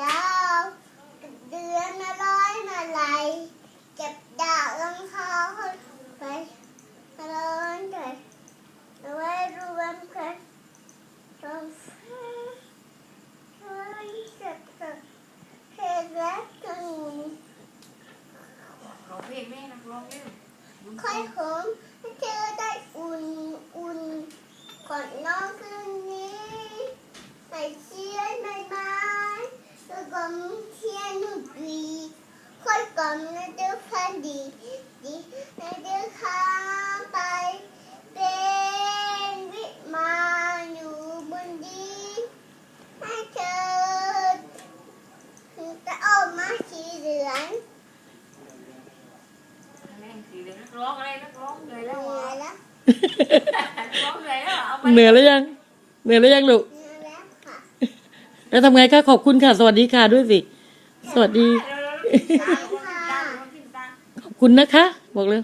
ดาวเดือนมาร้อยมาไหลเจ็บดาวรองเท้าไปมร้อนเลยเอาไว้รวมกันตรงช่วยเจ็บเพลงและกลุ่มอเพลงแม่นักร้องเล่นค่อยหอมเธอได้อุ่นอุ่นก่อนนอนคือ มนะเดือพันดีดีนะเดือข้ามไปเป็นวิมานอยู่บนดินให้เธอจะออกมาสีเหลืองแม่งสีเหลืองนักร้องอะไรนักร้องเหนื่อยเหแล้วลืเหรออแล้วนักร้องเหนื่อยแล้วเหรอเอาไปเหนื่อยแล้วยังเหนื่อยแล้วยังลูกเหลือแล้วค่ะแล้วทำไงคะขอบคุณค่ะ สวัสดีค่ะด้วยสิ สวัสดีเคุณนะคะ บอกเลย